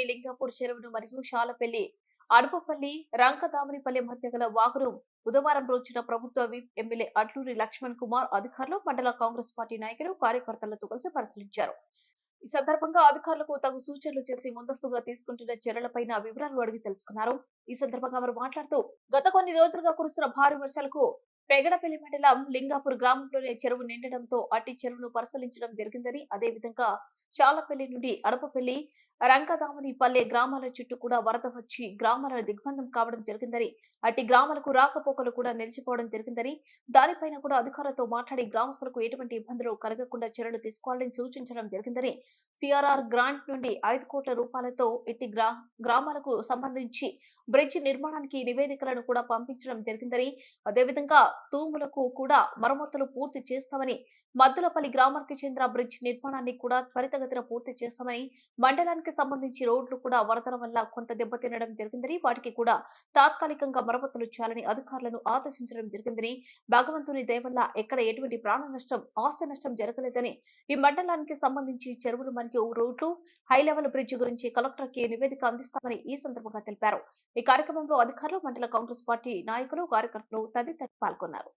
లింగాపూర్ చెరువును మరియు షాలపల్లి అడుపపల్లి రంకదామనిపల్లి మధ్య గల వాగును బుధవారం రోజున ప్రభుత్వ విప్ ఎమ్మెల్యే అట్లూరి లక్ష్మణ్ కుమార్ అధికారులు మండల కాంగ్రెస్ పార్టీ నాయకులు కార్యకర్తలతో కలిసి పరిశీలించారు. ఈ సందర్భంగా అధికారులకు తగు సూచనలు చేసి ముందస్తుగా తీసుకుంటున్న చర్యలపై వివరాలు అడిగి తెలుసుకున్నారు. ఈ సందర్భంగా వారు మాట్లాడుతూ గత కొన్ని రోజులుగా కురుస్తున్న భారీ వర్షాలకు పెగడపల్లి మండలం లింగాపూర్ గ్రామంలోనే చెరువు నిండడంతో అట్టి చెరువును పరిశీలించడం జరిగిందని అదేవిధంగా చాలపల్లి నుండి అడపపల్లి రంగదామని పల్లె గ్రామాల చుట్టూ కూడా వరద వచ్చి గ్రామాలను దిగ్బంధం కావడం జరిగిందని అట్టి గ్రామాలకు రాకపోకలు కూడా నిలిచిపోవడం జరిగిందని దానిపైన కూడా అధికారులతో మాట్లాడి గ్రామస్తులకు ఎటువంటి ఇబ్బందులు కలగకుండా చర్యలు తీసుకోవాలని సూచించడం జరిగిందని సిఆర్ఆర్ గ్రాంట్ నుండి ఐదు కోట్ల రూపాయలతో ఇట్టి గ్రా గ్రామాలకు సంబంధించి బ్రిడ్జ్ నిర్మాణానికి నివేదికలను కూడా పంపించడం జరిగిందని అదేవిధంగా తూములకు కూడా మరమ్మతులు పూర్తి చేస్తామని మద్దులపల్లి గ్రామానికి చెందిన బ్రిడ్జ్ నిర్మాణాన్ని కూడా త్వరితగతిన పూర్తి చేస్తామని మండలానికి సంబంధించి రోడ్లు కూడా వరదల వల్ల కొంత దెబ్బతినడం జరిగిందని వాటికి కూడా తాత్కాలికంగా మరమ్మతులు చేయాలని అధికారులను ఆదేశించడం జరిగిందని భగవంతుని దయవల్ల ఎక్కడ ఎటువంటి ప్రాణ నష్టం ఆస్తి నష్టం జరగలేదని ఈ మండలానికి సంబంధించి చెరువులు మరియు రోడ్లు హై లెవెల్ బ్రిడ్జ్ గురించి కలెక్టర్కి నివేదిక అందిస్తామని ఈ సందర్భంగా తెలిపారు. ఈ కార్యక్రమంలో అధికారులు మండల కాంగ్రెస్ పార్టీ నాయకులు కార్యకర్తలు తదితరులు పాల్గొన్నారు.